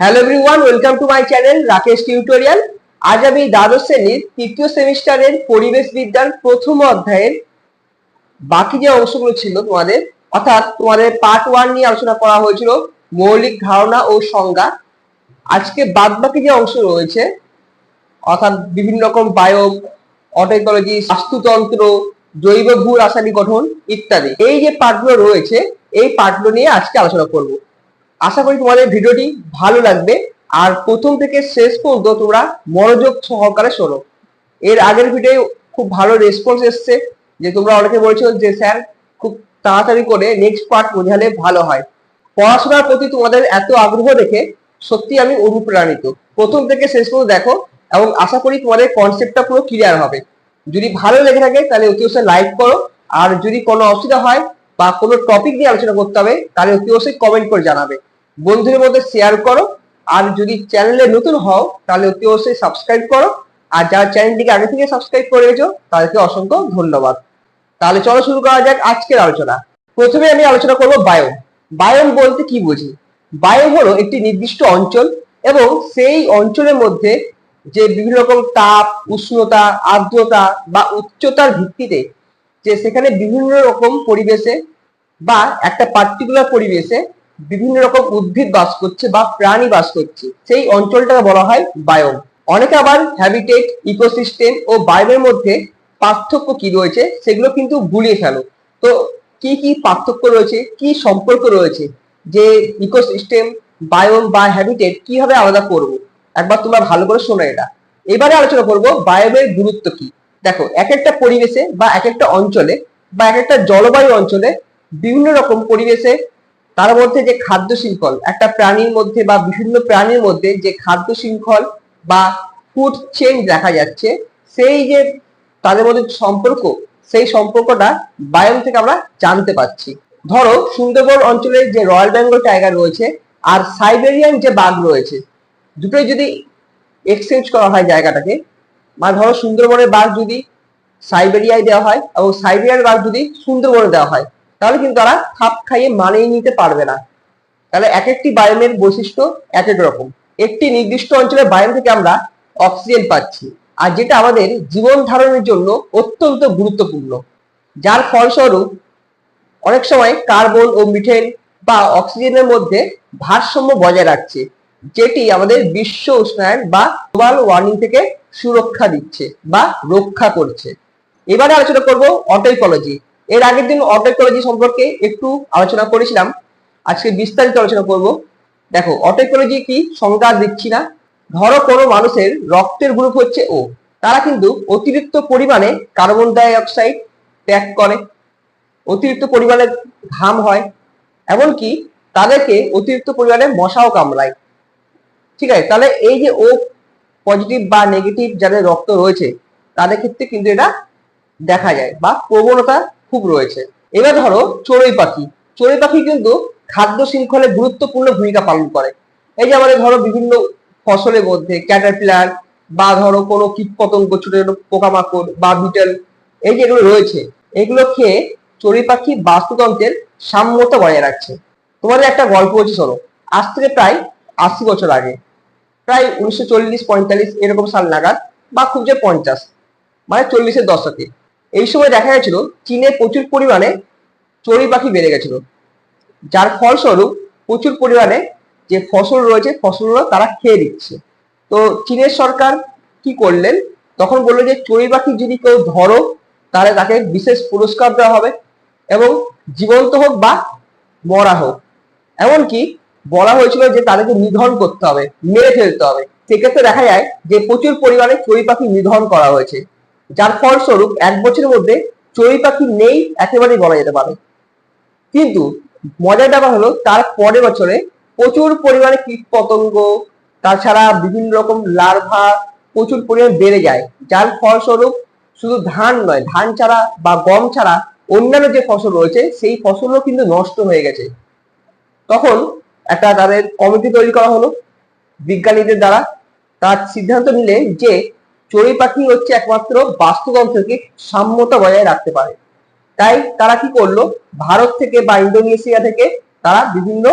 Hello everyone welcome to my channel Rakesh tutorial আজ আমি দ্বাদশ শ্রেণির তৃতীয় সেমিস্টারের পরিবেশ বিজ্ঞান প্রথম অধ্যায়ের বাকি যে অংশগুলো ছিল তোমাদের, অর্থাৎ তোমাদের পার্ট ওয়ান নিয়ে আলোচনা করা হয়েছিল, মৌলিক ধারণা ও সংজ্ঞা। আজকে বাদ বাকি যে অংশ রয়েছে, অর্থাৎ বিভিন্ন রকম বায়োম অটোইকোলজি স্বাস্থ্যতন্ত্র জৈব ভূ রাসায়নিক গঠন ইত্যাদি, এই যে পার্টগুলো রয়েছে, এই পার্টগুলো নিয়ে আজকে আলোচনা করব। আশা করি তোমাদের ভিডিওটি ভালো লাগবে। আর প্রথম থেকে শেষ পর্যন্ত তোমরা মনোযোগ সহকারে শোনো। এর আগের ভিডিও খুব ভালো রেসপন্স এসছে, যে তোমরা অনেকে বলছো যে, স্যার, খুব তাড়াতাড়ি করে নেক্সট পার্ট বোঝালে ভালো হয়। পড়াশোনার প্রতি তোমাদের এত আগ্রহ দেখে সত্যি আমি অনুপ্রাণিত। প্রথম থেকে শেষ পর্যন্ত দেখো, এবং আশা করি তোমাদের কনসেপ্টটা পুরো ক্লিয়ার হবে। যদি ভালো লেগে থাকে, তাহলে অতি অবশ্যই লাইক করো। আর যদি কোনো অসুবিধা হয় বা কোনো টপিক নিয়ে আলোচনা করতে হবে, তাহলে অতি অবশ্যই কমেন্ট করে জানাবে। বন্ধুদের মধ্যে শেয়ার করো। আর যদি চ্যানেলে নতুন হও, তাহলে অতি অবশ্যই সাবস্ক্রাইব করো। আর যারা চ্যানেলটিকে আগে থেকে সাবস্ক্রাইব করে গেছো তাদেরকে অসংখ্য ধন্যবাদ। তাহলে চলো শুরু করা যাক আজকের আলোচনা। প্রথমে আমি আলোচনা করব বায়ো বায়োম বলতে কি বুঝি? বায়ো হলো একটি নির্দিষ্ট অঞ্চল এবং সেই অঞ্চলের মধ্যে যে বিভিন্ন রকম তাপ, উষ্ণতা, আর্দ্রতা বা উচ্চতার ভিত্তিতে যে সেখানে বিভিন্ন রকম পরিবেশে বা একটা পার্টিকুলার পরিবেশে বিভিন্ন রকম উদ্ভিদ বাস করছে বা প্রাণী বাস করছে। সেই অঞ্চলটাকে বলা হয় বায়োম অনেকে আবার হ্যাবিটেট ইকোসিস্টেম ও বায়োমের মধ্যে পার্থক্য কি রয়েছে সেগুলো কিন্তু গুলিয়ে ফেলো। তো কি কি পার্থক্য রয়েছে? কি সম্পর্ক রয়েছে? যে ইকোসিস্টেম বায়োম বা হ্যাবিটেট কীভাবে আলাদা করব? একবার তোমরা ভালো করে শোনো এটা। এবারে আলোচনা করব বায়োমের গুরুত্ব কি। দেখো এক একটা পরিবেশে বা এক একটা অঞ্চলে বা এক একটা জলবায়ু অঞ্চলে বিভিন্ন রকম পরিবেশে তার মধ্যে যে খাদ্য শৃঙ্খল, একটা প্রাণীর মধ্যে বা বিভিন্ন প্রাণীর মধ্যে যে খাদ্য শৃঙ্খল বা ফুড চেঞ্জ দেখা যাচ্ছে, সেই যে তাদের মধ্যে সম্পর্ক, সেই সম্পর্কটা বায়োম থেকে আমরা জানতে পারছি। ধরো, সুন্দরবন অঞ্চলের যে রয়্যাল বেঙ্গল টাইগার রয়েছে আর সাইবেরিয়ান যে বাঘ রয়েছে, দুটোই যদি এক্সচেঞ্জ করা হয় জায়গাটাকে মানে ধরো সুন্দরবনের বাঘ যদি সাইবেরিয়ায় দেওয়া হয় এবং সাইবেরিয়ার বাঘ যদি সুন্দরবনে দেওয়া হয় তাহলে কিন্তু তারা খাপ খাইয়ে মানিয়ে নিতে পারবে না। তাহলে এক একটি বায়োমের বৈশিষ্ট্য এক এক রকম। একটি নির্দিষ্ট অঞ্চলের বায়োম থেকে আমরা অক্সিজেন পাচ্ছি। আর যেটা আমাদের জীবন ধারণের জন্য অত্যন্ত গুরুত্বপূর্ণ। যার ফলস্বরূপ অনেক সময় কার্বন ও মিথেন বা অক্সিজেনের মধ্যে ভারসাম্য বজায় রাখছে, যেটি আমাদের বিশ্ব উষ্ণায়ন বা গ্লোবাল ওয়ার্মিং থেকে সুরক্ষা দিচ্ছে বা রক্ষা করছে। এবারে আলোচনা করব অটোইকোলজি এর আগের দিন অটোইকোলজি সম্পর্কে একটু আলোচনা করেছিলাম। আজকে বিস্তারিত আলোচনা করব। দেখো অটোইকোলজি কি সংজ্ঞা দিচ্ছি না। ধরো কোনো মানুষের রক্তের গ্রুপ হচ্ছে ও তারা কিন্তু অতিরিক্ত পরিমাণে কার্বন ডাই অক্সাইড ত্যাগ করে। অতিরিক্ত পরিমাণে ঘাম হয়। এমনকি তাদেরকে অতিরিক্ত পরিমাণে মশাও কামড়ায়। ঠিক আছে? তাহলে এই যে ও পজিটিভ বা নেগেটিভ যাদের রক্ত রয়েছে, তাদের ক্ষেত্রে কিন্তু এটা দেখা যায় বা প্রবণতা খুব রয়েছে। এবার ধরো চড়ুই পাখি। চড়ুই পাখি কিন্তু খাদ্য শৃঙ্খলে গুরুত্বপূর্ণ ভূমিকা পালন করে। এই যে আমাদের ধরো বিভিন্ন ফসলের মধ্যে ক্যাটারপিলার বা ধরো কোনো কীট পতঙ্গ ছোট ছোট পোকামাকড় বা বিটেল এই যেগুলো রয়েছে, এগুলো খেয়ে চড়ুই পাখি বাস্তুতন্ত্রের সাম্যতা বজায় রাখছে। তোমাদের একটা গল্প হচ্ছে, শোনো। আজ থেকে প্রায় আশি বছর আগে, প্রায় উনিশশো চল্লিশ পঁয়তাল্লিশ এরকম সাল নাগাদ, বা খুব যে পঞ্চাশ মানে চল্লিশের দশকে এই সময় দেখা গেছিল চীনে প্রচুর পরিমাণে চড়ুই পাখি বেড়ে গেছিল। যার ফলস্বরূপ প্রচুর পরিমাণে যে ফসল রয়েছে, ফসলগুলো তারা খেয়ে দিচ্ছে তো চীনের সরকার কি করলেন? তখন বলল যে চড়ুই পাখি যদি কেউ ধরো, তাহলে তাকে বিশেষ পুরস্কার দেওয়া হবে এবং জীবন্ত হোক বা মরা হোক। এমনকি বলা হয়েছিল যে তাদেরকে নিধন করতে হবে, মেরে ফেলতে হবে। সেক্ষেত্রে দেখা যায় যে প্রচুর পরিমাণে চড়ুই পাখি নিধন করা হয়েছে। যার ফলস্বরূপ এক বছরের মধ্যে চড়ুই পাখি নেই একেবারেই বলা যেতে পারে। কিন্তু মজার ব্যাপার হলো, তার পরের বছরে প্রচুর পরিমাণে কীট পতঙ্গ তাছাড়া বিভিন্ন রকম লার্ভা প্রচুর পরিমাণে বেড়ে যায়, যার ফলস্বরূপ শুধু ধান নয়, ধান ছাড়া বা গম ছাড়া অন্যান্য যে ফসল রয়েছে, সেই ফসলও কিন্তু নষ্ট হয়ে গেছে। তখন একটা তাদের কমিটি তৈরি করা হলো, বিজ্ঞানীদের দ্বারা। তার সিদ্ধান্ত নিলে যে চড়ুই পাখি হচ্ছে একমাত্র বাস্তুতন্ত্রকে সাম্যতা বজায় রাখতে পারে। তাই তারা কি করল? ভারত থেকে বা ইন্দোনেশিয়া থেকে তারা বিভিন্ন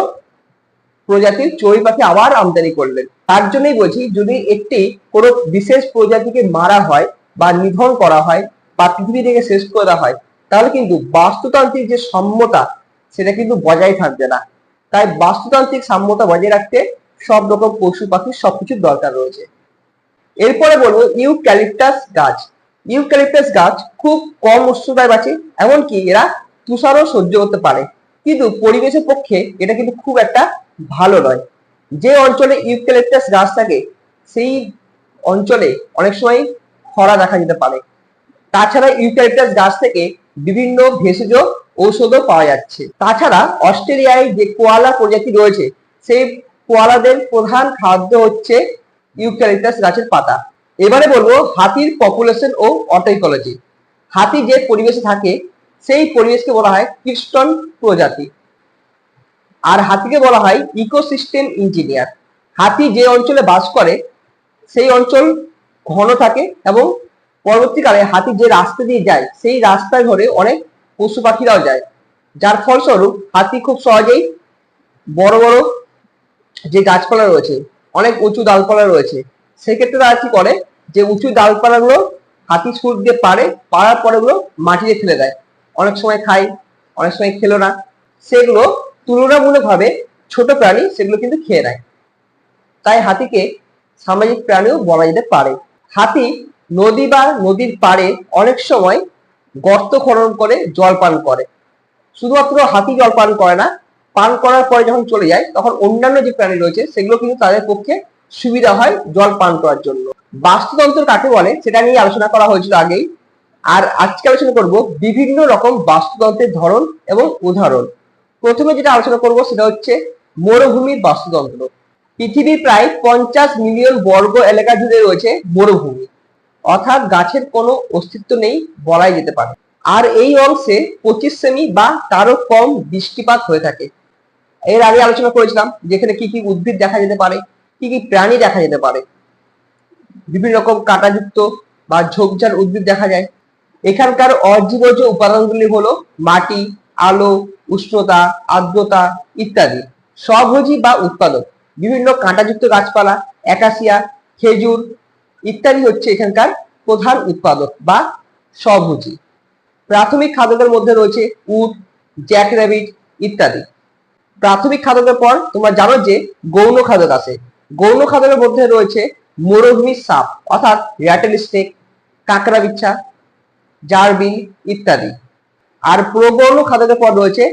প্রজাতির চড়ুই পাখি আবার আমদানি করলেন। তার জন্যই বলছি, যদি একটি কোনো বিশেষ প্রজাতিকে মারা হয় বা নিধন করা হয় বা পৃথিবী থেকে শেষ করে হয়, তাহলে কিন্তু বাস্তুতান্ত্রিক যে সাম্যতা, সেটা কিন্তু বজায় থাকবে না। তাই বাস্তুতান্ত্রিক সাম্যতা বজায় রাখতে সব রকম পশু পাখির সবকিছুর দরকার রয়েছে। এরপরে বলব ইউক্যালিপটাস গাছ। ইউক্যালিপটাস গাছ খুব কম উষ্ণতায় বাঁচে, এমনকি এরা তুষারও সহ্য করতে পারে। কিন্তু পরিবেশের পক্ষে এটা কিন্তু খুব একটা ভালো নয়। যে অঞ্চলে ইউক্যালিপটাস গাছ থাকে, সেই অঞ্চলে অনেক সময় খরা দেখা যেতে পারে। তাছাড়া ইউক্যালিপটাস গাছ থেকে বিভিন্ন ভেষজ ঔষধও পাওয়া যাচ্ছে। তাছাড়া অস্ট্রেলিয়ায় যে কোয়ালা প্রজাতি রয়েছে, সেই কোয়ালাদের প্রধান খাদ্য হচ্ছে ইউক্যালিপটাস গাছের পাতা। এবারে বলব হাতির পপুলেশন ও অটোইকোলজি হাতি যে পরিবেশে থাকে, সেই পরিবেশকে বলা হয় কিস্টন প্রজাতি। আর হাতিকে বলা হয় ইকোসিস্টেম ইঞ্জিনিয়ার হাতি যে অঞ্চলে বাস করে, সেই অঞ্চল ঘন থাকে এবং পরবর্তীকালে হাতি যে রাস্তা দিয়ে যায়, সেই রাস্তায় ধরে অনেক পশু পাখিরাও যায়। যার ফলস্বরূপ হাতি খুব সহজেই বড় বড় যে গাছপালা রয়েছে অনেক উঁচু ডালপালা রয়েছে। সেক্ষেত্রে তারা কি করে? যে উঁচু ডালপালাগুলো হাতি সুর দিয়ে পারে পাড়ার পরে গুলো মাটিতে ফেলে দেয়। অনেক সময় খায়, অনেক সময় খেলো না। সেগুলো তুলনামূলকভাবে ছোট প্রাণী সেগুলো কিন্তু খেয়ে নেয়। তাই হাতিকে সামাজিক প্রাণীও বলা যেতে পারে। হাতি নদী বা নদীর পাড়ে অনেক সময় গর্ত খনন করে, জল পান করে। শুধুমাত্র হাতি জল পান করে না পান করার পরে যখন চলে যায়, তখন অন্যান্য যে প্রাণী রয়েছে, সেগুলো কিন্তু তাদের পক্ষে সুবিধা হয় জল পান করার জন্য। বাস্তুতন্ত্র কাকে বলে, সেটা নিয়ে আলোচনা করা হয়েছিল আগেই। আর আজকে আলোচনা করব বিভিন্ন রকম বাস্তুতন্ত্রের ধরন এবং উদাহরণ। প্রথমে যেটা আলোচনা করব, সেটা হচ্ছে মরুভূমির বাস্তুতন্ত্র। পৃথিবীর প্রায় পঞ্চাশ মিলিয়ন বর্গ এলাকা জুড়ে রয়েছে মরুভূমি। অর্থাৎ গাছের কোনো অস্তিত্ব নেই বলাই যেতে পারে। আর এই অংশে পঁচিশ সেমি বা তারও কম বৃষ্টিপাত হয়ে থাকে। এর আগে আলোচনা করেছিলাম যেখানে কি কি উদ্ভিদ দেখা যেতে পারে, কি কি প্রাণী দেখা যেতে পারে। বিভিন্ন রকম কাঁটাযুক্ত বা ঝোপঝাড় উদ্ভিদ দেখা যায়। এখানকার অজীবজ উপাদানগুলি হলো মাটি, আলো, উষ্ণতা, আর্দ্রতা ইত্যাদি। স্বভোজী বা উৎপাদক। বিভিন্ন কাঁটাযুক্ত গাছপালা একাসিয়া খেজুর ইত্যাদি হচ্ছে এখানকার প্রধান উৎপাদক বা স্বভোজী। প্রাথমিক খাদ্যের মধ্যে রয়েছে উট জ্যাক র্যাবিট ইত্যাদি। প্রাথমিক খাদ্যের পর তোমরা জানো যে গৌণ খাদ্য আছে। গৌণ খাদ্যের মধ্যে রয়েছে মরুভূমির সাপ, অর্থাৎ র্যাটেল স্নেক কাঁকড়া বিচ্ছা জারবিল ইত্যাদি। আর প্রগৌণ খাদ্যের পর রয়েছে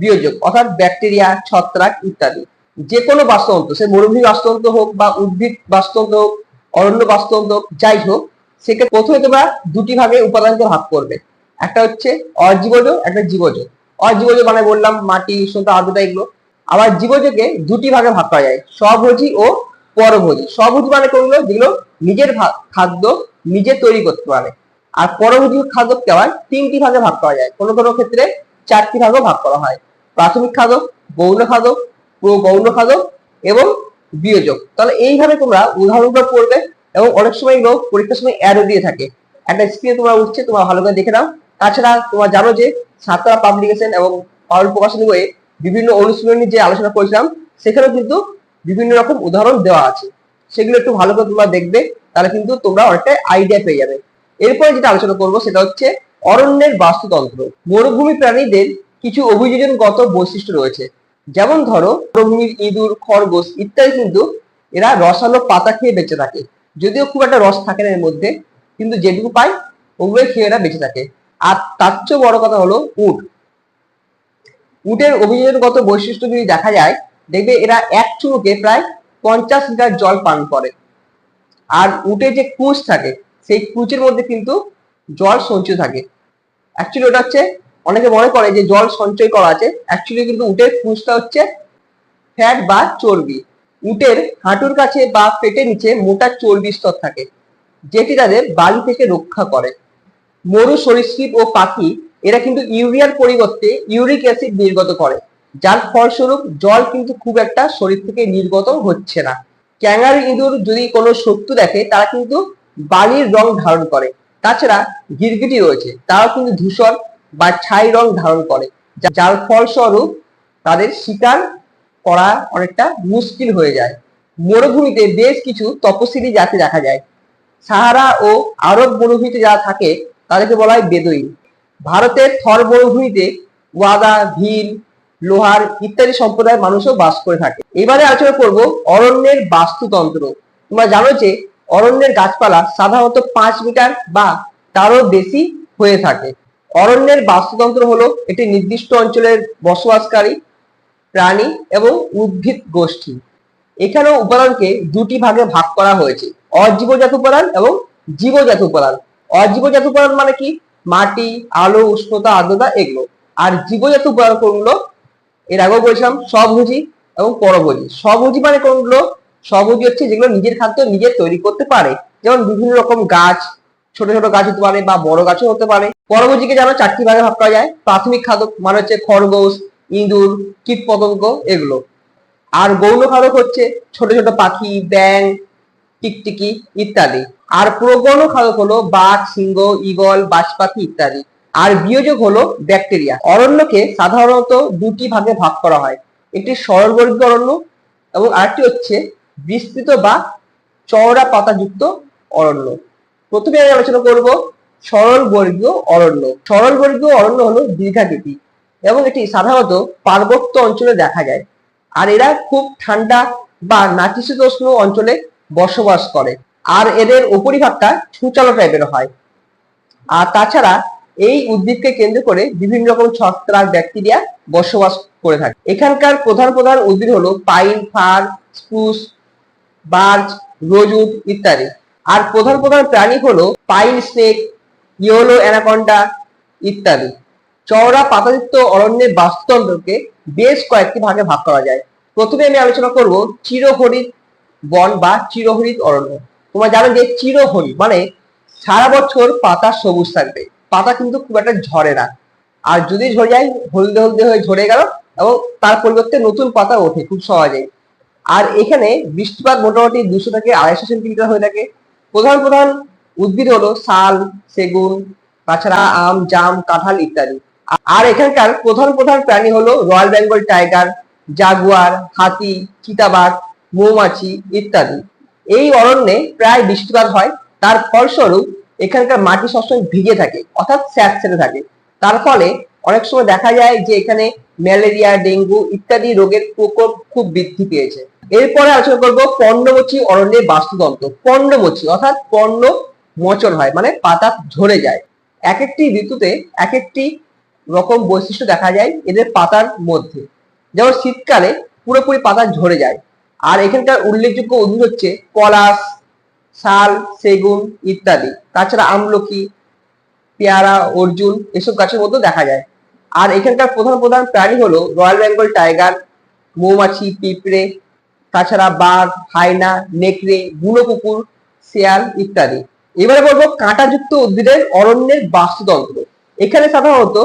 বিয়োজক, অর্থাৎ ব্যাকটেরিয়া, ছত্রাক ইত্যাদি। যে কোনো বাস্তুতন্ত্র, সে মরুভূমি বাস্তুতন্ত্র হোক বা উদ্ভিদ বাস্তুতন্ত্র হোক, অরণ্য বাস্তুতন্ত্র হোক, যাই হোক, সেক্ষেত্রে প্রথমে তোমরা দুটি ভাগে উপাদানকে ভাগ করবে। একটা হচ্ছে অজীবজ, একটা জীবজ। অজীবজ মানে বললাম মাটি উষ্ণতা আর্দ্রতা এগুলো। আবার জীবজকে দুটি ভাগে ভাগ করা যায়, স্বভোজী ও পরভোজী। স্বভোজী মানে কোনগুলো? যেগুলো নিজের খাদ্য নিজে তৈরি করতে পারে। আর পরভোজী খাদ্যকে আবার তিনটি ভাগে ভাগ করা যায়। কোনো কোনো ক্ষেত্রে চারটি ভাগও ভাগ করা হয়। প্রাথমিক খাদক গৌণ খাদক গৌণ খাদক এবং বিয়োজক। তাহলে এইভাবে তোমরা উদাহরণগুলো পড়বে এবং অনেক সময় এগুলো পরীক্ষার সময় অ্যারো দিয়ে থাকে। একটা স্ক্রিনে তোমরা উঠছে, তোমরা ভালো করে দেখে নাও। তাছাড়া তোমরা জানো যে সাতরা পাবলিকেশন এবং পাউল প্রকাশনী বইয়ে বিভিন্ন অনুশীলনী যে আলোচনা করেছিলাম, সেখানেও কিন্তু বিভিন্ন রকম উদাহরণ দেওয়া আছে। সেগুলো একটু ভালো করে তোমরা দেখবে, তাহলে কিন্তু তোমরা অনেকটা আইডিয়া পেয়ে যাবে। এরপরে যেটা আলোচনা করব, সেটা হচ্ছে অরণ্যের বাস্তুতন্ত্র। মরুভূমি প্রাণীদের কিছু অভিযোজনগত বৈশিষ্ট্য রয়েছে। যেমন ধরো, মরুভূমির ইঁদুর, খরগোশ ইত্যাদি কিন্তু এরা রসালো পাতা খেয়ে বেঁচে থাকে। যদিও খুব একটা রস থাকে না এর মধ্যে, কিন্তু যেটুকু পায়, ওগুলোই খেয়ে এরা বেঁচে থাকে। আর তার চেয়ে বড় কথা হলো উট। উটের অভিযোজনগত বৈশিষ্ট্য যদি দেখা যায়, দেখবে এরা এক চুমুকে প্রায় পঞ্চাশ লিটার জল পান করে। আর উটে যে কুচ থাকে, সেই কুচের মধ্যে কিন্তু জল সঞ্চয় থাকে। অ্যাকচুয়ালি ওটা হচ্ছে, অনেকে মনে করে যে জল সঞ্চয় করা আছে। অ্যাকচুয়ালি কিন্তু উটের কুচটা হচ্ছে ফ্যাট বা চর্বি। উটের হাঁটুর কাছে বা পেটের নিচে মোটা চর্বি স্তর থাকে, যেটি তাদের বালি থেকে রক্ষা করে। মরু সরীসৃপ ও পাখি এরা কিন্তু ইউরিয়ার পরিবর্তে ইউরিক অ্যাসিড নির্গত করে। যার ফলস্বরূপ জল কিন্তু খুব একটা শরীর থেকে নির্গত হচ্ছে না। ক্যাঙ্গারু ইঁদুর যদি কোনো শত্রু দেখে, তারা কিন্তু বালির রং ধারণ করে। তাছাড়া গিরগিটি রয়েছে, তারাও কিন্তু ধূসর বা ছাই রং ধারণ করে। যার ফলস্বরূপ তাদের শিকার করা অনেকটা মুশকিল হয়ে যায়। মরুভূমিতে বেশ কিছু তপশিলি জাতি দেখা যায়। সাহারা ও আরব মরুভূমিতে যারা থাকে, তাদেরকে বলা হয় বেদুইন। ভারতের থর মরুভূমিতে ওয়াদা ভিল, লোহার ইত্যাদি সম্প্রদায়ের মানুষও বাস করে থাকে। এবারে আলোচনা করব অরণ্যের বাস্তুতন্ত্র। তোমরা জানো যে অরণ্যের গাছপালা সাধারণত পাঁচ মিটার বা তারও বেশি হয়ে থাকে। অরণ্যের বাস্তুতন্ত্র হলো একটি নির্দিষ্ট অঞ্চলের বসবাসকারী প্রাণী এবং উদ্ভিদ গোষ্ঠী। এখানেও উপাদানকে দুটি ভাগে ভাগ করা হয়েছে। অজীবজাত উপাদান এবং জীবজাত উপাদান। অজীবজাত উপাদান মানে কি? মাটি, আলো, উষ্ণতা, আর্দ্রতা এগুলো। আর জীবজাত উপাদান কোনগুলো এর আগেও বলেছিলাম স্বভোজী এবং পরভোজী। স্বভোজী মানে কোনগুলো? স্বভোজী হচ্ছে যেগুলো নিজের খাদ্য নিজে তৈরি করতে পারে। যেমন বিভিন্ন রকম গাছ, ছোট ছোট গাছ হতে পারে বা বড় গাছও হতে পারে। পরভোজীকে যেন চারটি ভাগে ভাগ করা যায়। প্রাথমিক খাদ্য মানে হচ্ছে খরগোশ, ইঁদুর কীট পতঙ্গ এগুলো। আর গৌণ খাদক হচ্ছে ছোট ছোট পাখি ব্যাং টিকটিকি ইত্যাদি। আর প্রগৌণ খাদক হলো বাঘ, সিংহ, ঈগল বাজপাখি ইত্যাদি। আর বিয়োজক হলো ব্যাকটেরিয়া। অরণ্যকে সাধারণত দুটি ভাগে ভাগ করা হয়। একটি সরলবর্গীয় অরণ্য এবং আরেকটি হচ্ছে বিস্তৃত বা চওড়া পাতাযুক্ত অরণ্য। প্রথমে আমি আলোচনা করব সরল বর্গীয় অরণ্য। সরল বর্গীয় অরণ্য হলো দীর্ঘাকৃতি এবং এটি সাধারণত পার্বত্য অঞ্চলে দেখা যায়। আর এরা খুব ঠান্ডা বা নাতিশীতোষ্ণ অঞ্চলে বসবাস করে। আর এদের উপরিভাগটা ছুচালো টাইপের হয়। আর তাছাড়া এই উদ্ভিদকে কেন্দ্র করে বিভিন্ন রকম ছত্রাক, ব্যাকটেরিয়া বসবাস করে থাকে। এখানকার প্রধান প্রধান উদ্ভিদ হলো pine, fir spruce birch, rosewood ইত্যাদি। আর প্রধান প্রধান প্রাণী হলো পাইন স্নেক, ইয়েলো অ্যানাকন্ডা ইত্যাদি। চওড়া পাতাযুক্ত অরণ্যের বাস্তুতন্ত্রকে বেশ কয়েকটি ভাগে ভাগ করা যায়। প্রথমে আমি আলোচনা করব চিরহরিত বন বা চিরহরিত অরণ্য। তোমরা জানো যে চিরহরিত মানে সারা বছর পাতা সবুজ থাকবে। পাতা কিন্তু খুব একটা ঝরে না। আর যদি ঝরে যায়, হলদে হলদে হয়ে ঝরে গেল এবং তার পরিবর্তে নতুন পাতা ওঠে খুব সহজেই। আর এখানে বৃষ্টিপাত মোটামুটি দুশো থেকে আড়াইশো সেন্টিমিটার হয়ে থাকে। প্রধান প্রধান উদ্ভিদ হলো শাল, সেগুন, তাছাড়া আম, জাম, কাঁঠাল ইত্যাদি। আর এখানকার প্রধান প্রধান প্রাণী হলো রয়্যাল বেঙ্গল টাইগার, জাগুয়ার, হাতি, চিতাবাঘ, মৌমাছি ইত্যাদি। এই অরণ্যে প্রায় বৃষ্টিপাত হয়। তার ফলস্বরূপ এখানকার মাটি সবসময় ভিজে থাকে, অর্থাৎ স্যাঁতসেঁতে থাকে। তার ফলে অনেক সময় দেখা যায় যে এখানে ম্যালেরিয়া, ডেঙ্গু ইত্যাদি রোগের প্রকোপ খুব বৃদ্ধি পেয়েছে। এরপরে আলোচনা করব পর্ণমোচী অরণ্যের বাস্তুতন্ত্র। পর্ণমোচী অর্থাৎ পর্ণ মোচন হয় মানে পাতা ঝরে যায়। এক একটি ঋতুতে এক একটি রকম বৈশিষ্ট্য দেখা যায় এদের পাতার মধ্যে। যেমন শীতকালে পুরোপুরি পাতা ঝরে যায়। আর এখানকার উল্লেখযোগ্য উদ্ভিদ হচ্ছে পলাশ শাল, সেগুন ইত্যাদি। তাছাড়া আমলকি, পেয়ারা, অর্জুন এসব গাছের মধ্যে দেখা যায়। আর এখানকার প্রধান প্রধান প্রাণী হলো রয়্যাল বেঙ্গল টাইগার, মৌমাছি, পিঁপড়ে, তাছাড়া বাঘ, হাইনা, নেকড়ে, বুনো কুকুর, শেয়াল ইত্যাদি। এবারে বলব কাঁটাযুক্ত উদ্ভিদের অরণ্যের বাস্তুতন্ত্র। এখানে সাধারণত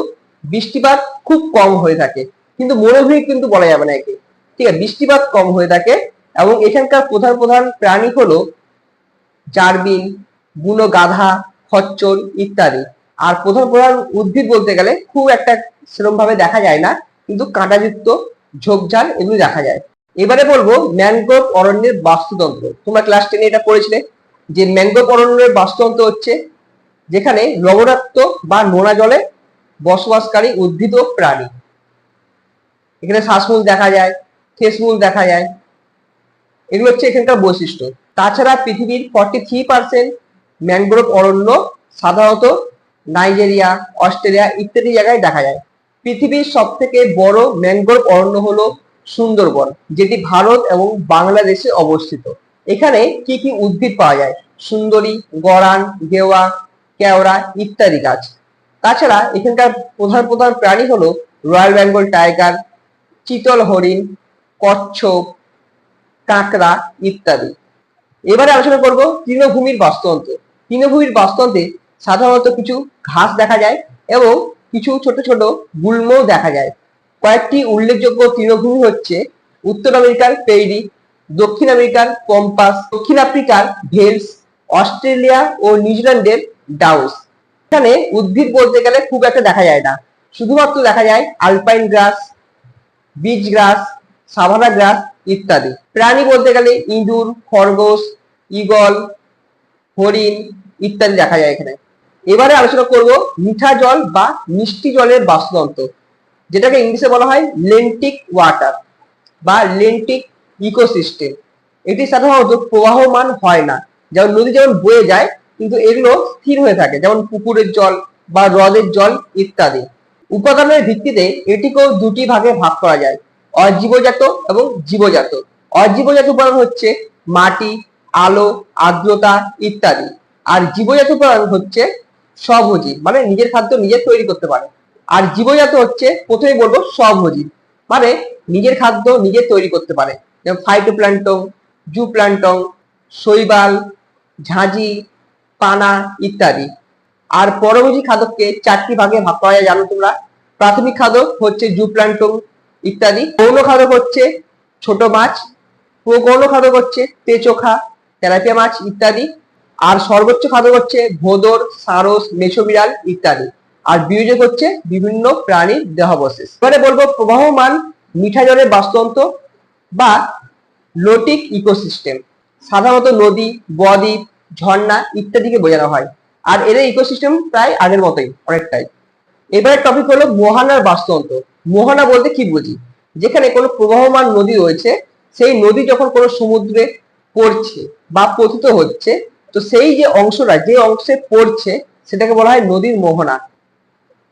বৃষ্টিপাত খুব কম হয়ে থাকে, কিন্তু মরুভূমি কিন্তু বলা যাবে না একে। ঠিক আছে, বৃষ্টিপাত কম হয়ে থাকে এবং এখানকার প্রধান প্রধান প্রাণী হলো জারবিন বুনো গাধা খচ্চর ইত্যাদি। আর প্রধান প্রধান উদ্ভিদ বলতে গেলে খুব একটা সেরকম ভাবে দেখা যায় না, কিন্তু কাঁটাযুক্ত, ঝোপঝাড় এগুলো দেখা যায়। এবারে বলব ম্যানগ্রোভ অরণ্যের বাস্তুতন্ত্র। তোমরা ক্লাস টেনে এটা পড়েছিলে, যে ম্যানগ্রোভ অরণ্যের বাস্তুতন্ত্র হচ্ছে যেখানে লবণাক্ত বা নোনা জলে বসবাসকারী উদ্ভিদ ও প্রাণী। এখানে শ্বাসমূল দেখা যায় ঠেসমূল দেখা যায়। এগুলো হচ্ছে এখানকার বৈশিষ্ট্য। তাছাড়া পৃথিবীর ফর্টি থ্রি পার্সেন্ট ম্যানগ্রোভ অরণ্য সাধারণত নাইজেরিয়া অস্ট্রেলিয়া ইত্যাদি জায়গায় দেখা যায়। পৃথিবীর সব থেকে বড় ম্যানগ্রোভ অরণ্য হলো সুন্দরবন, যেটি ভারত এবং বাংলাদেশে অবস্থিত। এখানে কি কি উদ্ভিদ পাওয়া যায়? সুন্দরী, গরান, গেওয়া, কেওড়া ইত্যাদি গাছ। তাছাড়া এখানকার প্রধান প্রধান প্রাণী হলো রয়্যাল বেঙ্গল টাইগার চিতল হরিণ কচ্ছপ, কাঁকড়া ইত্যাদি। এবারে আলোচনা করব তৃণভূমির বাস্তুতন্ত্র। তৃণভূমির বাস্তুতন্ত্রে সাধারণত কিছু ঘাস দেখা যায় এবং কিছু ছোট ছোট গুল্মও দেখা যায়। কয়েকটি উল্লেখযোগ্য তৃণভূমি হচ্ছে উত্তর আমেরিকার পেইরি, দক্ষিণ আমেরিকার কম্পাস, দক্ষিণ আফ্রিকার ভেলস, অস্ট্রেলিয়া ও নিউজিল্যান্ডের ডাউস। এখানে উদ্ভিদ বলতে গেলে খুব একটা দেখা যায় না। শুধুমাত্র দেখা যায় alpine grass beach grass savanna grass ইত্যাদি। প্রাণী বলতে গেলে ইঁদুর, খরগোশ, ঈগল, হরিণ ইত্যাদি দেখা যায় এখানে। এবারে আলোচনা করব মিঠা জল বা মিষ্টি জলের বাস্তুতন্ত্র, যেটাকে ইংলিশে বলা হয় লেন্টিক ওয়াটার বা লেন্টিক ইকোসিস্টেম। এটি সাধারণত প্রবাহমান হয় না, যেমন নদী যেমন বয়ে যায়, কিন্তু এগুলো স্থির হয়ে থাকে, যেমন পুকুরের জল বা হ্রদের জল ইত্যাদি। উপাদানের ভিত্তিতে এটিকেও দুটি ভাগে ভাগ করা যায়। অজীবজাত এবং জীবজাত। অজীবজাত উপাদান হচ্ছে মাটি, আলো, আর্দ্রতা ইত্যাদি। আর জীবজাত উপাদান হচ্ছে স্বভোজী মানে নিজের খাদ্য নিজে তৈরি করতে পারে। আর জীবজাত হচ্ছে প্রথমে বলব স্বভোজী মানে নিজের খাদ্য নিজে তৈরি করতে পারে। যেমন ফাইটোপ্ল্যান্টন জু প্ল্যান্টন শৈবাল, ঝাঁঝি, পানা ইত্যাদি। আর পরভোজী খাদককে চারটি ভাগে ভাগ করা যায়, জানো তোমরা? প্রাথমিক খাদক হচ্ছে জু প্ল্যান্টন ইত্যাদি। গৌণ খাদক হচ্ছে ছোট মাছ প্রগৌণ খাদক হচ্ছে তেচোখা তেলাপিয়া মাছ ইত্যাদি। আর সর্বোচ্চ খাদক হচ্ছে ভোদর, সারস, মেছো বিড়াল ইত্যাদি। আর বিয়োজক হচ্ছে বিভিন্ন প্রাণীর দেহাবশেষ। এবারে বলব প্রবাহমান মিঠা জলের বাস্তুতন্ত্র বা লোটিক ইকোসিস্টেম। সাধারণত নদী, বদ্বীপ, ঝর্ণা ইত্যাদিকে বোঝানো হয়। আর এর ইকোসিস্টেম প্রায় আগের মতোই, অনেকটাই। এবারে টপিক হলো মোহানার বাস্তুতন্ত্র। মোহানা বলতে কি বুঝি? যেখানে কোনো প্রবাহমান নদী রয়েছে, সেই নদী যখন কোনো সমুদ্রে পড়ছে বা পতিত হচ্ছে, তো সেই যে অংশটা, যে অংশে পড়ছে, সেটাকে বলা হয় নদীর মোহনা।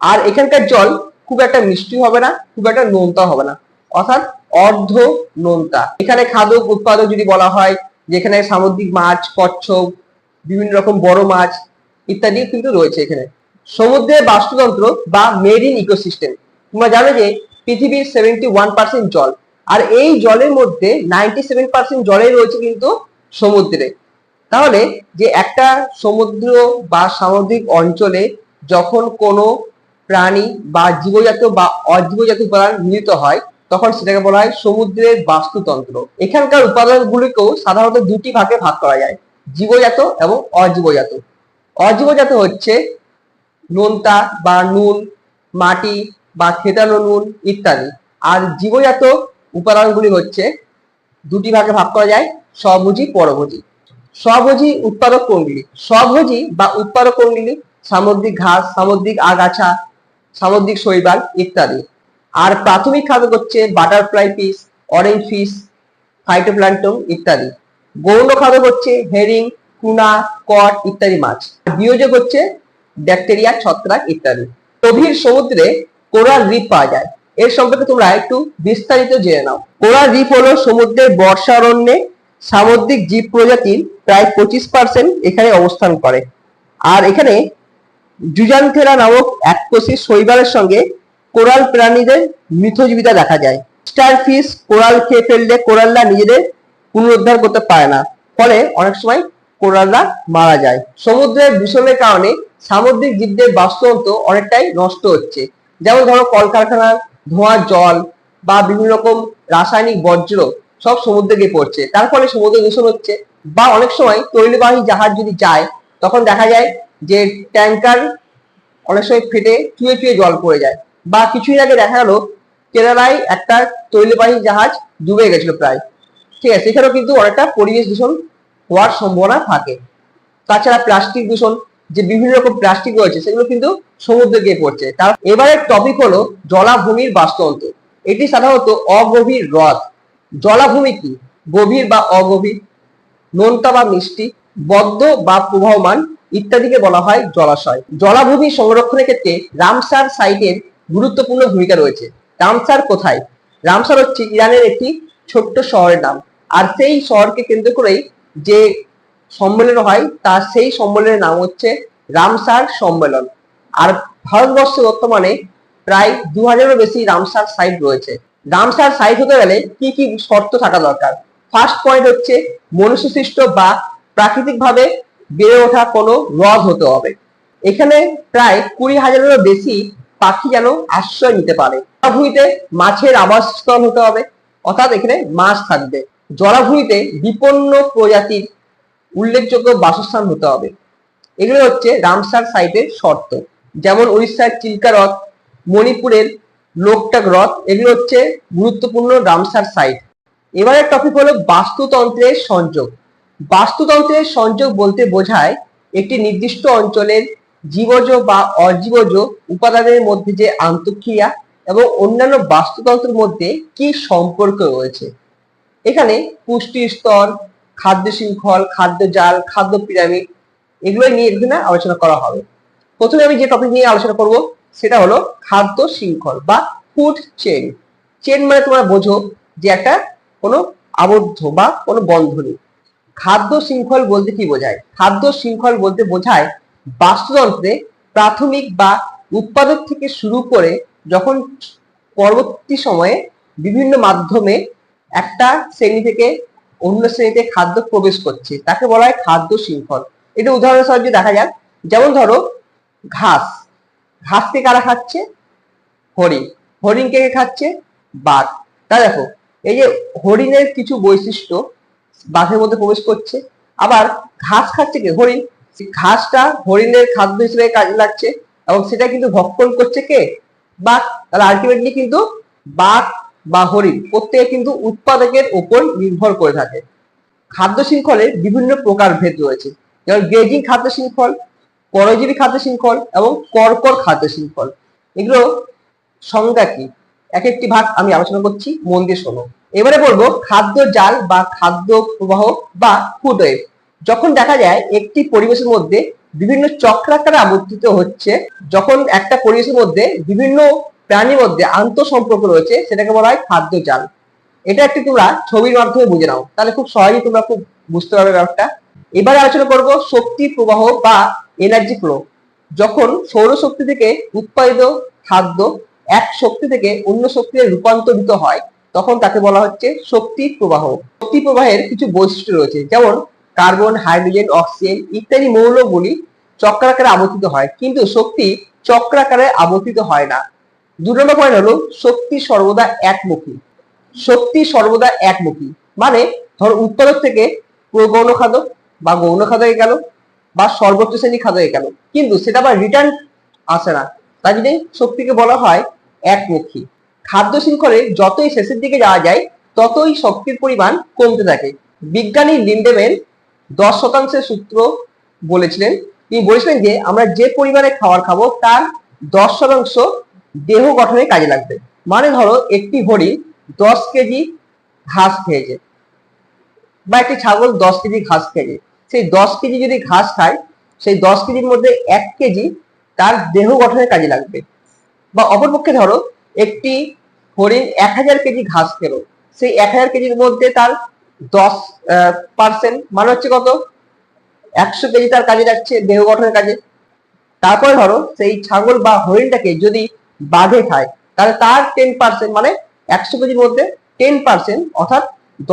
আর এখানকার জল খুব একটা মিষ্টি হবে না, খুব একটা নোনতা হবে না। অর্থাৎ অর্ধ নোনতা। এখানে খাদক উৎপাদক যদি বলা হয়, যেখানে সামুদ্রিক মাছ, কচ্ছপ, বিভিন্ন রকম বড় মাছ ইত্যাদি কিন্তু রয়েছে এখানে। সমুদ্রের বাস্তুতন্ত্র বা মেরিন ইকোসিস্টেম তোমরা জানো যে পৃথিবীর সেভেন্টি ওয়ান পার্সেন্ট জল, আর এই জলের মধ্যে নাইনটি সেভেন পার্সেন্ট জলেই রয়েছে কিন্তু সমুদ্রে। তাহলে যে একটা সমুদ্র বা সামুদ্রিক অঞ্চলে যখন কোনো প্রাণী বা জীবজাত বা অজীবজাত উপাদান মিলিত হয়, তখন সেটাকে বলা হয় সমুদ্রের বাস্তুতন্ত্র। এখানকার উপাদানগুলিকেও সাধারণত দুটি ভাগে ভাগ করা যায়, জীবজাত এবং অজীবজাত। অজীবজাত হচ্ছে নোনতা বা নুন, মাটি বা খেতানো নুন ইত্যাদি। আর জীবজাত উপাদানগুলি হচ্ছে দুটি ভাগে ভাগ করা যায়, স্বভোজী, পরভোজী। স্বভোজী উৎপাদক কোনগুলি? স্বভোজী বা উৎপাদক কোনগুলি? সামুদ্রিক ঘাস, সামুদ্রিক আগাছা, সামুদ্রিক শৈবাল ইত্যাদি। আর প্রাথমিক খাদ্য হচ্ছে butterfly fish, orange fish phytoplankton ইত্যাদি। গৌণ খাদ্য হচ্ছে হেরিং, কুনা, কট ইত্যাদি মাছ। বিয়োজক হচ্ছে ব্যাকটেরিয়া ছত্রাক ইত্যাদি। গভীর সমুদ্রে কোরাল রিপ পাওয়া যায়। এর সম্পর্কে তোমরা একটু বিস্তারিত জেনে নাও। কোরাল রিফ হলো সমুদ্রের বর্ষারণ্যে সামুদ্রিক জীব প্রজাতির প্রায় পঁচিশ পার্সেন্ট এখানে অবস্থান করে। আর এখানে জুজানথেরা নামক এক এককোষী শৈবালের সঙ্গে কোরাল প্রাণীদের মিথজীবিতা দেখা যায়। স্টার ফিশ কোরাল খেয়ে ফেললে কোরালরা নিজেদের পুনরুদ্ধার করতে পারে না। ফলে অনেক সময় কোরালরা মারা যায়। সমুদ্রের দূষণের কারণে সামুদ্রিক জীবদের বাস্তুতন্ত্র অনেকটাই নষ্ট হচ্ছে। যেমন ধরো কলকারখানার ধোঁয়ার জল বা বিভিন্ন রকম রাসায়নিক বর্জ্য সব সমুদ্রে গিয়ে পড়ছে। তার ফলে সমুদ্র দূষণ হচ্ছে বা অনেক সময় তৈলবাহী জাহাজ যদি যায়, তখন দেখা যায় যে ট্যাঙ্কার অনেক সময় ফেটে চুয়ে চুয়ে জল পড়ে যায়। বা কিছুদিন আগে দেখা গেল কেরালায় একটা তৈলবাহী জাহাজ ডুবে গেছিল প্রায়। ঠিক আছে সেখানেও কিন্তু অনেকটা পরিবেশ দূষণ হওয়ার সম্ভাবনা থাকে। তাছাড়া প্লাস্টিক দূষণ, যে বিভিন্ন রকম প্লাস্টিক রয়েছে, সেগুলো কিন্তু সমুদ্রে গিয়ে পড়ছে। তার এবারে টপিক হলো জলাভূমির বাস্তুতন্ত্র এটি সাধারণত অগভীর হ্রদ। জলাভূমি কি? গভীর বা অগভীর, নোনতা বা মিষ্টি, বদ্ধ বা প্রবাহমান ইত্যাদিকে বলা হয় জলাশয়। জলাভূমি সংরক্ষণের ক্ষেত্রে রামসার সাইটের গুরুত্বপূর্ণ ভূমিকা রয়েছে। রামসার কোথায়? রামসার হচ্ছে ইরানের একটি ছোট্ট শহরের নাম। আর সেই শহরকে কেন্দ্র করেই যে সম্মেলন হয়, তার সেই সম্মেলনের নাম হচ্ছে রামসার সম্মেলন। আর ভারতবর্ষে বর্তমানে প্রায় দু হাজারেরও বেশি রামসার সাইট রয়েছে। রামসার সাইট হতে গেলে কি কি শর্ত থাকা দরকার? ফার্স্ট পয়েন্ট হচ্ছে মনুষ্যসৃষ্ট বা প্রাকৃতিকভাবে বেড়ে ওঠা কোনো হ্রদ হতে হবে। এখানে প্রায় কুড়ি হাজারেরও বেশি পাখি যেন আশ্রয় নিতে পারে। জলাভূমিতে মাছের আবাসস্থল হতে হবে, অর্থাৎ এখানে মাছ থাকবে। জলাভূমিতে বিপন্ন প্রজাতির উল্লেখযোগ্য বাসস্থান হতে হবে। এগুলো হচ্ছে রামসার সাইটের শর্ত। যেমন উড়িষ্যার চিল্কা হ্রদ মণিপুরের লোকটাক হ্রদ এগুলো হচ্ছে গুরুত্বপূর্ণ রামসার সাইট। এবারের টপিক হলো বাস্তুতন্ত্রের সংযোগ। বাস্তুতন্ত্রের সংযোগ বলতে বোঝায় একটি নির্দিষ্ট অঞ্চলের জীবজ বা অজীবজ উপাদানের মধ্যে যে আন্তঃক্রিয়া এবং অন্যান্য বাস্তুতন্ত্রের মধ্যে কি সম্পর্ক রয়েছে। এখানে পুষ্টি স্তর, খাদ্য শৃঙ্খল, খাদ্য জাল, খাদ্য পিরামিড এগুলো নিয়ে এখানে আলোচনা করা হবে। প্রথমে আমি যে টপিক নিয়ে আলোচনা করব, সেটা হলো খাদ্য শৃঙ্খল বা ফুড চেন চেন মানে তোমরা বোঝো যে একটা কোনো আবদ্ধ বা কোনো বন্ধনী খাদ্য শৃঙ্খল বলতে কি বোঝায়? খাদ্য শৃঙ্খল বলতে বোঝায় বাস্তুতন্ত্রে প্রাথমিক বা উৎপাদক থেকে শুরু করে যখন পরবর্তী সময়ে বিভিন্ন মাধ্যমে একটা শ্রেণি থেকে অন্য শ্রেণীতে খাদ্য প্রবেশ করছে, তাকে বলা হয় খাদ্য শৃঙ্খল। এটা উদাহরণের সাহায্যে দেখা যাক, যেমন ধরো, ঘাস। ঘাস কে কারা খাচ্ছে? হরিণ। হরিণ কে খাচ্ছে? বাঘ। তা দেখো, এই যে হরিণের কিছু বৈশিষ্ট্য বাঘের মধ্যে প্রবেশ করছে, আবার ঘাস খাচ্ছে কে? হরিণ। ঘাসটা হরিণের খাদ্য হিসেবে কাজে লাগছে এবং সেটা কিন্তু ভক্ষণ করছে কে? বাঘ। তাহলে আলটিমেটলি কিন্তু বাঘ বা হরিণ, প্রত্যেকে কিন্তু উৎপাদকের উপর নির্ভর করে থাকে। খাদ্য শৃঙ্খলের বিভিন্ন প্রকার ভেদ রয়েছে। যেমন গ্রেজিং খাদ্য শৃঙ্খল, পরজীবী খাদ্য শৃঙ্খল এবং কর্কর খাদ্য শৃঙ্খল। এগুলো সংজ্ঞা কি? এক একটি ভাগ আমি আলোচনা করছি, মন দিয়ে শোনো। এবারে বলব খাদ্য জাল বা খাদ্য প্রবাহ বা ফুড ওয়েভ যখন দেখা যায় একটি পরিবেশের মধ্যে বিভিন্ন চক্রাকারে আবর্তিত হচ্ছে, যখন একটা পরিবেশের মধ্যে বিভিন্ন প্রাণীর মধ্যে আন্তঃসম্পর্ক রয়েছে, সেটাকে বলা হয় খাদ্য জাল। এটা একটি তোমরা ছবির মাধ্যমে বুঝে নাও। তাহলে খুব সহজেই তোমরা খুব বুঝতে পারবে ব্যাপারটা। এবার আলোচনা করব শক্তি প্রবাহ বা এনার্জি ফ্লো যখন সৌরশক্তি থেকে উৎপাদিত খাদ্য এক শক্তি থেকে অন্য শক্তিতে রূপান্তরিত হয়, তখন তাকে বলা হচ্ছে শক্তি প্রবাহ। শক্তি প্রবাহের কিছু বৈশিষ্ট্য রয়েছে, যেমন কার্বন, হাইড্রোজেন, অক্সিজেন ইত্যাদি মৌলগুলি চক্রাকারে আবর্তিত হয়। কিন্তু শক্তি চক্রাকারে আবর্তিত হয় না। দু নম্বর পয়েন্ট হলো, শক্তি সর্বদা একমুখী। শক্তি সর্বদা একমুখী। মানে ধর উৎপাদক থেকে গৌণ খাদ্য বা গৌণ হয়ে গেল বা সর্বোচ্চ শ্রেণি হয়ে গেল। কিন্তু সেটা আবার রিটার্ন আসে না। তাই জন্য শক্তিকে বলা হয় একমুখী। খাদ্য শৃঙ্খলে যতই শেষের দিকে যাওয়া যায়, ততই শক্তির পরিমাণ কমতে থাকে। বিজ্ঞানী লিন্ডেম্যান দশ শতাংশের সূত্র বলেছিলেন। তিনি বলেছিলেন যে, আমরা যে পরিমাণে খাবার খাব, তার দশ শতাংশ দেহ গঠনে কাজে লাগবে। মানে ধরো একটি হরিণ দশ কেজি ঘাস খেয়েছে বা একটি ছাগল দশ কেজি ঘাস খেয়েছে। সেই দশ কেজি যদি ঘাস খায়, সেই দশ কেজির মধ্যে এক কেজি তার দেহ গঠনের কাজে লাগবে। বা অপরপক্ষে ধরো একটি হরিণ এক হাজার কেজি ঘাস খেলো, সেই এক হাজার কেজির মধ্যে তার দশ পার্সেন্ট মানে হচ্ছে কত? একশো কেজি তার কাজে লাগছে, দেহ গঠনের কাজে। তারপরে ধরো সেই ছাগল বা হরিণটাকে যদি বাঘে খায়। তাহলে তার টেন পার্সেন্ট মানে একশো কেজির মধ্যে টেন পার্সেন্ট অর্থাৎ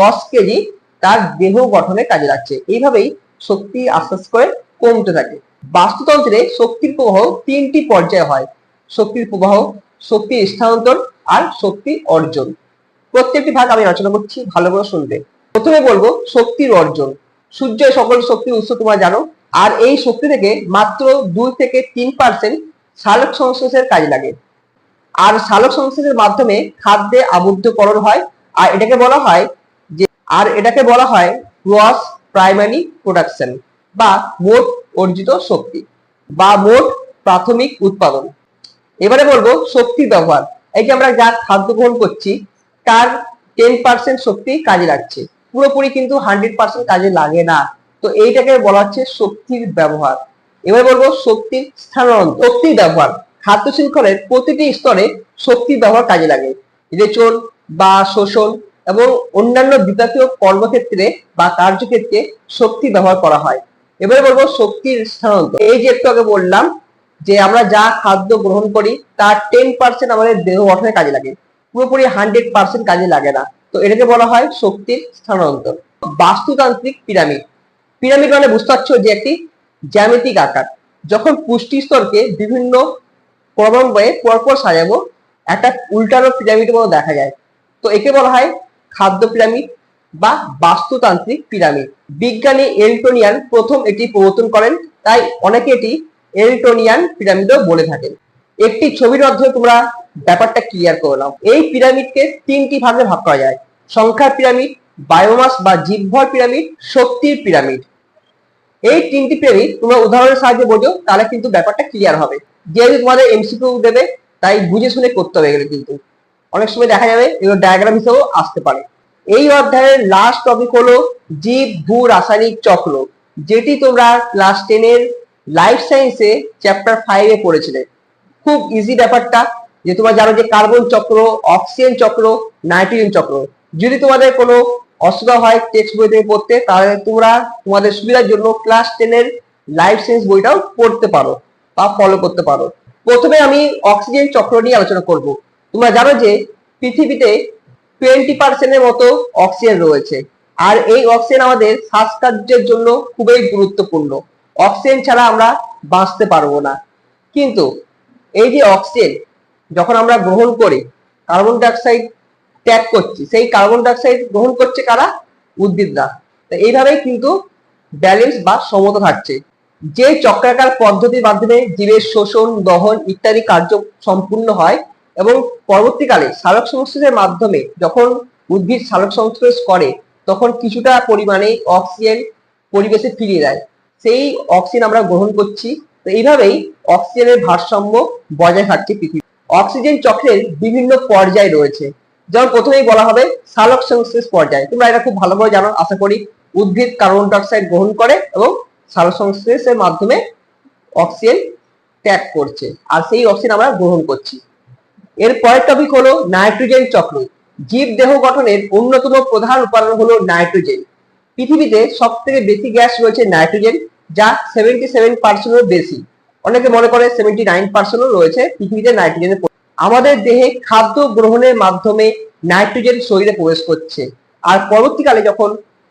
দশ কেজি তার দেহ গঠনে কাজে লাগছে। এইভাবেই শক্তি আস্তে আস্তে করে কমতে থাকে। বাস্তুতন্ত্রে শক্তির প্রবাহ তিনটি পর্যায়ে হয়। শক্তির প্রবাহ, শক্তির স্থানান্তর আর শক্তি অর্জন। প্রত্যেকটি ভাগ আমি আলোচনা করছি, ভালো করে শুনবে। প্রথমে বলব শক্তির অর্জন। সূর্য সকল শক্তির উৎস তোমরা জানো। আর এই শক্তি থেকে মাত্র দুই থেকে তিন পার্সেন্ট সালোক সংশ্লেষের কাজে লাগে। আর সালোক সংশ্লেষের মাধ্যমে খাদ্যে আবদ্ধকরণ হয়। আর এটাকে বলা হয় যে, আর এটাকে বলা হয় গ্রস প্রাইমারি প্রোডাকশন বা মোট অর্জিত শক্তি বা মোট প্রাথমিক উৎপাদন। এবারে বলব শক্তির ব্যবহার। এই যে আমরা যা খাদ্য গ্রহণ করছি, তার টেন পার্সেন্ট শক্তি কাজে লাগছে। পুরোপুরি কিন্তু হান্ড্রেড পার্সেন্ট কাজে লাগে না। তো এইটাকে বলা হচ্ছে শক্তির ব্যবহার। এবার বলব শক্তির স্থানান্তর শক্তির ব্যবহার। খাদ্য শৃঙ্খলের প্রতিটি স্তরে শক্তির ব্যবহার কাজে লাগে। রেচন, বা শোষণ এবং অন্যান্য বিপাকীয় কর্মক্ষেত্রে বা কার্যক্ষেত্রে শক্তি ব্যবহার করা হয়। এবারে বলব শক্তির স্থানান্তর। এই যে একটু আগে বললাম যে আমরা যা খাদ্য গ্রহণ করি তার টেন পার্সেন্ট আমাদের দেহ গঠনে কাজে লাগে। পুরোপুরি হান্ড্রেড পার্সেন্ট কাজে লাগে না। তো এটাকে বলা হয় শক্তির স্থানান্তর। বাস্তুতান্ত্রিক পিরামিড। পিরামিড মানে বুঝতে পারছ যে একটি জ্যামিতিক আকার। যখন পুষ্টি স্তরকে বিভিন্ন ক্রমান্বয়ে পরপর সাজাবো, একটা উল্টানো পিরামিড মতো দেখা যায়। তো একে বলা হয় খাদ্য পিরামিড বা বাস্তুতান্ত্রিক পিরামিড বিজ্ঞানী এলটোনিয়ান প্রথম এটি প্রবর্তন করেন, তাই অনেকে এটি এলটোনিয়ান পিরামিডও বলে থাকেন। একটি ছবির মাধ্যমে তোমরা ব্যাপারটা ক্লিয়ার করলাম এই পিরামিডকে তিনটি ভাগে ভাগ করা যায়। সংখ্যার পিরামিড বায়োমাস বা জীবভর পিরামিড শক্তির পিরামিড এই তিনটি পিরামিড তোমরা উদাহরণের সাহায্যে বোঝো, তাহলে কিন্তু ব্যাপারটা ক্লিয়ার হবে। যেহেতু তোমাদের এমসিকিউ দেবে, তাই বুঝে শুনে করতে হবে এগুলো কিন্তু। অনেক সময় দেখা যাবে, এগুলো ডায়াগ্রাম হিসেবেও আসতে পারে। এই অধ্যায়ের লাস্ট টপিক হলো জীব, ভূ, রাসায়নিক চক্র, যেটি তোমরা ক্লাস টেনের লাইফ সায়েন্সে চ্যাপ্টার ফাইভে পড়েছিলে। খুব ইজি ব্যাপারটা, যে তোমরা জানো যে কার্বন চক্র অক্সিজেন চক্র নাইট্রোজেন চক্র। যদি তোমাদের কোনো অসুবিধা হয় টেক্সট বই থেকে পড়তে, তাহলে তোমরা তোমাদের সুবিধার জন্য ক্লাস টেনের লাইফ সায়েন্স বইটাও পড়তে পারো বা ফলো করতে পারো। প্রথমে আমি অক্সিজেন চক্র নিয়ে আলোচনা করব। তোমরা জানো যে পৃথিবীতে টোয়েন্টি পার্সেন্টের মতো অক্সিজেন রয়েছে। আর এই অক্সিজেন আমাদের শ্বাসকার্যের জন্য খুবই গুরুত্বপূর্ণ। অক্সিজেন ছাড়া আমরা বাঁচতে পারব না। কিন্তু এই যে অক্সিজেন যখন আমরা গ্রহণ করি কার্বন ডাইঅক্সাইড ত্যাগ করছি, সেই কার্বন ডাইঅক্সাইড গ্রহণ করছে কারা? উদ্ভিদরা। এইভাবেই কিন্তু ব্যালেন্স বা সমতা থাকছে। যে চক্রাকার পদ্ধতির মাধ্যমে জীবের শোষণ, দহন ইত্যাদি কার্য সম্পূর্ণ হয় এবং পরবর্তীকালে সালোক সংশ্লেষের মাধ্যমে যখন উদ্ভিদ সালোক সংশ্লেষ করে, তখন কিছুটা পরিমাণে অক্সিজেন পরিবেশে ফিরিয়ে দেয়। সেই অক্সিজেন আমরা গ্রহণ করছি। তো এইভাবেই অক্সিজেনের ভারসাম্য বজায় থাকছে পৃথিবী অক্সিজেন চক্রের বিভিন্ন পর্যায় রয়েছে। যেমন প্রথমেই বলা হবে সালোক সংশ্লেষ পর্যায়। তোমরা এটা খুব ভালোভাবে জানো, আশা করি উদ্ভিদ কার্বন ডাইঅক্সাইড গ্রহণ করে এবং সালোক সংশ্লেষের মাধ্যমে অক্সিজেন ত্যাগ করছে, আর সেই অক্সিজেন আমরা গ্রহণ করছি। এর পরের টপিক হলো নাইট্রোজেন চক্র। জীব দেহ গঠনের অন্যতম প্রধান উপাদান হলো নাইট্রোজেন। পৃথিবীতে সব থেকে বেশি গ্যাস রয়েছে নাইট্রোজেন, যা সেভেন্টি সেভেন পার্সেন্টেরও বেশি। অনেকে মনে করে সেভেন্টি নাইন পার্সেন্টও রয়েছে, পৃথিবীতে নাইট্রোজেনের। আমাদের দেহে খাদ্য গ্রহণের মাধ্যমে নাইট্রোজেন শরীরে প্রবেশ করছে। আর পরবর্তীকালে যখন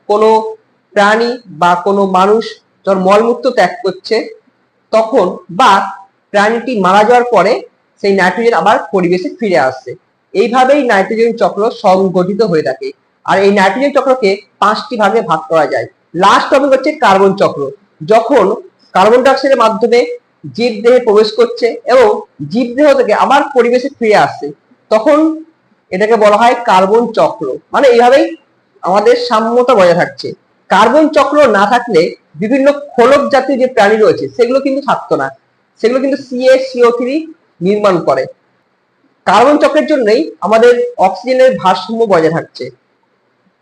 কোনো প্রাণী বা কোনো মানুষ যখন মলমূত্র ত্যাগ করছে, তখন বা প্রাণীটি মারা যাওয়ার পরে সেই নাইট্রোজেন আবার পরিবেশে ফিরে আসছে এইভাবেই নাইট্রোজেন চক্র সংগঠিত হয়ে থাকে। আর এই নাইট্রোজেন চক্রকে পাঁচটি ভাগে ভাগ করা যায়। লাস্ট টপিক হচ্ছে কার্বন চক্র। যখন কার্বন ডাইঅক্সাইডের মাধ্যমে জীব দেহে প্রবেশ করছে এবং জীব দেহ থেকে আবার পরিবেশে ফিরে আসছে। তখন এটাকে বলা হয় কার্বন চক্র। মানে এইভাবেই আমাদের সাম্যতা বজায় থাকছে। কার্বন চক্র না থাকলে বিভিন্ন খোলক জাতীয় যে প্রাণী রয়েছে, সেগুলো কিন্তু থাকতো না। সেগুলো কিন্তু সিএ সিও থ্রি নির্মাণ করে। কার্বন চক্রের জন্যই আমাদের অক্সিজেনের ভারসাম্য বজায় থাকছে।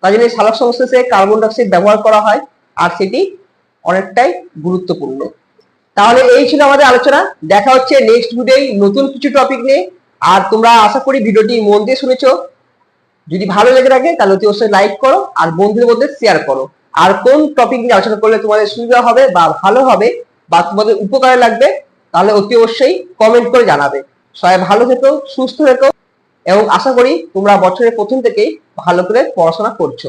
তাই জন্য সালোক সংশ্লেষে কার্বন ডাইঅক্সাইড ব্যবহার করা হয়, আর সেটি অনেকটাই গুরুত্বপূর্ণ। তাহলে এই ছিল আমাদের আলোচনা। দেখা হচ্ছে নেক্সট ভিডিও নতুন কিছু টপিক নিয়ে। আর তোমরা আশা করি ভিডিওটি মন দিয়ে শুনেছো। যদি ভালো লেগে থাকে, তাহলে অতি অবশ্যই লাইক করো আর বন্ধুদের মধ্যে শেয়ার করো। আর কোন টপিক নিয়ে আলোচনা করলে তোমাদের সুবিধা হবে বা ভালো হবে বা তোমাদের উপকারে লাগবে, তাহলে অতি অবশ্যই কমেন্ট করে জানাবে। সবাই ভালো থেকো, সুস্থ থেকো, এবং আশা করি তোমরা বছরের প্রথম থেকেই ভালো করে পড়াশোনা করছ।